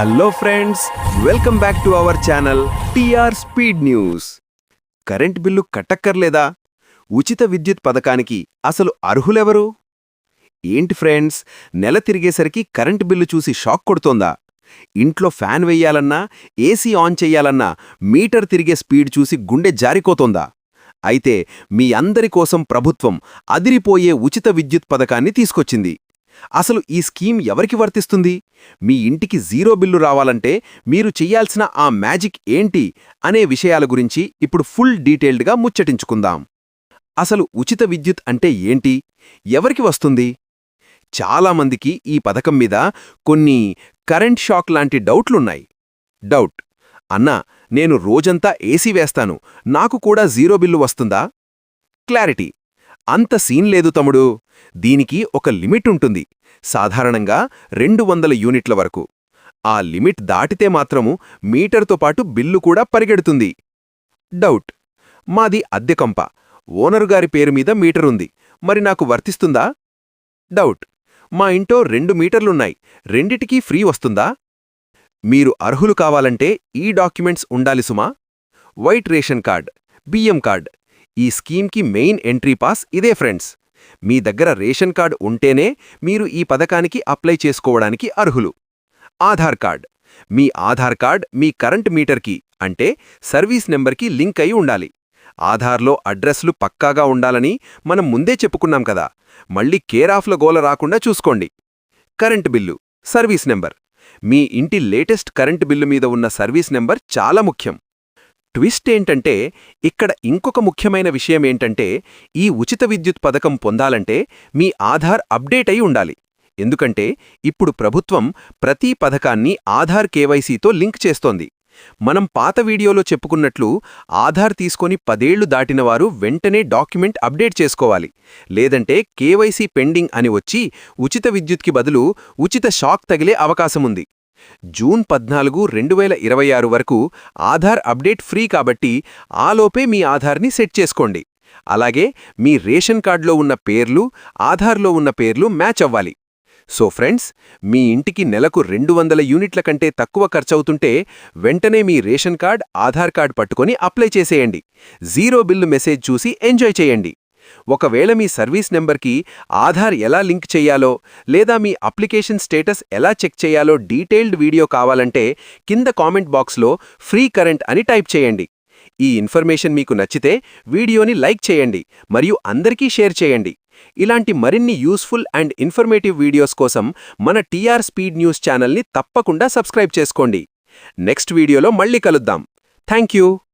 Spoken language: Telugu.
Hello friends welcome back to our channel TR speed news current bill కట్టక్కర్లేదా? ఉచిత విద్యుత్ పథకానికి అసలు అర్హులెవరు? ఏంటి ఫ్రెండ్స్ నెల తిరిగేసరికి కరెంట్ బిల్లు చూసి షాక్ కొడుతోందా? ఇంట్లో ఫ్యాన్ వెయ్యాలన్నా ఏసీ ఆన్ చెయ్యాలన్నా మీటర్ తిరిగే స్పీడ్ చూసి గుండె జారిపోతోందా? అయితే మీ అందరి కోసం ప్రభుత్వం అదిరిపోయే ఉచిత విద్యుత్ పథకాన్ని తీసుకొచ్చింది. అసలు ఈ స్కీమ్ ఎవరికి వర్తిస్తుంది? మీ ఇంటికి జీరో బిల్లు రావాలంటే మీరు చెయ్యాల్సిన ఆ మ్యాజిక్ ఏంటి అనే విషయాల గురించి ఇప్పుడు ఫుల్ డీటెయిల్డ్గా ముచ్చటించుకుందాం. అసలు ఉచిత విద్యుత్ అంటే ఏంటి? ఎవరికి వస్తుంది? చాలామందికి ఈ పథకం మీద కొన్ని కరెంట్ షాక్ లాంటి డౌట్లున్నాయి. డౌట్. అన్నా నేను రోజంతా ఏసీ వేస్తాను. నాకు కూడా జీరో బిల్లు వస్తుందా? క్లారిటీ. అంత సీన్ లేదు తమ్ముడు. దీనికి ఒక లిమిట్ ఉంటుంది. సాధారణంగా రెండు వందల యూనిట్ల వరకు. ఆ లిమిట్ దాటితే మాత్రము మీటర్తో పాటు బిల్లు కూడా పరిగెడుతుంది. డౌట్. మాది అద్దెకంప ఓనరు గారి పేరు మీద మీటరుంది మరి నాకు వర్తిస్తుందా? డౌట్. మా ఇంటో రెండు మీటర్లున్నాయి. రెండిటికీ ఫ్రీ వస్తుందా? మీరు అర్హులు కావాలంటే ఈ డాక్యుమెంట్స్ ఉండాలి సుమా. వైట్ రేషన్ కార్డ్ బియ్యం కార్డ్. ఈ స్కీమ్కి మెయిన్ ఎంట్రీ పాస్ ఇదే ఫ్రెండ్స్. మీ దగ్గర రేషన్ కార్డ్ ఉంటేనే మీరు ఈ పథకానికి అప్లై చేసుకోవడానికి అర్హులు. ఆధార్ కార్డ్. మీ ఆధార్ కార్డ్ మీ కరెంట్ మీటర్కి అంటే సర్వీస్ నెంబర్కి లింక్ అయి ఉండాలి. ఆధార్లో అడ్రస్లు పక్కాగా ఉండాలని మనం ముందే చెప్పుకున్నాం కదా. మళ్ళీ కేరాఫ్ల గోల రాకుండా చూసుకోండి. Current bill. Service number. మీ ఇంటి లేటెస్ట్ కరెంట్ బిల్లు మీద ఉన్న సర్వీస్ నెంబర్ చాలా ముఖ్యం. ట్విస్ట్ ఏంటంటే ఇక్కడ ఇంకొక ముఖ్యమైన విషయమేంటంటే ఈ ఉచిత విద్యుత్ పథకం పొందాలంటే మీ ఆధార్ అప్డేట్ అయి ఉండాలి. ఎందుకంటే ఇప్పుడు ప్రభుత్వం ప్రతి పథకాన్ని ఆధార్ కేవైసీతో లింక్ చేస్తోంది. మనం పాత వీడియోలో చెప్పుకున్నట్లు ఆధార్ తీసుకొని పదేళ్ళు దాటినవారు వెంటనే డాక్యుమెంట్ అప్డేట్ చేసుకోవాలి. లేదంటే కేవైసీ పెండింగ్ అని వచ్చి ఉచిత విద్యుత్కి బదులు ఉచిత షాక్ తగిలే అవకాశముంది. జూన్ పద్నాలుగు రెండు వేల ఇరవై ఆరు వరకు ఆధార్ అప్డేట్ ఫ్రీ కాబట్టి ఆలోపే మీ ఆధార్ని సెట్ చేసుకోండి. అలాగే మీ రేషన్ కార్డులో ఉన్న పేర్లు ఆధార్లో ఉన్న పేర్లు మ్యాచ్ అవ్వాలి. సో ఫ్రెండ్స్ మీ ఇంటికి నెలకు రెండు వందల యూనిట్ల కంటే తక్కువ ఖర్చవుతుంటే వెంటనే మీ రేషన్ కార్డ్ ఆధార్ కార్డ్ పట్టుకొని అప్లై చేసేయండి. జీరో బిల్లు మెసేజ్ చూసి ఎంజాయ్ చేయండి. ఒకవేళ మీ సర్వీస్ నెంబర్కి ఆధార్ ఎలా లింక్ చేయాలో లేదా మీ అప్లికేషన్ స్టేటస్ ఎలా చెక్ చేయాలో డీటెయిల్డ్ వీడియో కావాలంటే కింద కామెంట్ బాక్స్లో ఫ్రీ కరెంట్ అని టైప్ చేయండి. ఈ ఇన్ఫర్మేషన్ మీకు నచ్చితే వీడియోని లైక్ చేయండి మరియు అందరికీ షేర్ చేయండి. ఇలాంటి మరిన్ని యూస్ఫుల్ అండ్ ఇన్ఫర్మేటివ్ వీడియోస్ కోసం మన టీఆర్ స్పీడ్ న్యూస్ ఛానల్ని తప్పకుండా సబ్స్క్రైబ్ చేసుకోండి. నెక్స్ట్ వీడియోలో మళ్ళీ కలుద్దాం. థ్యాంక్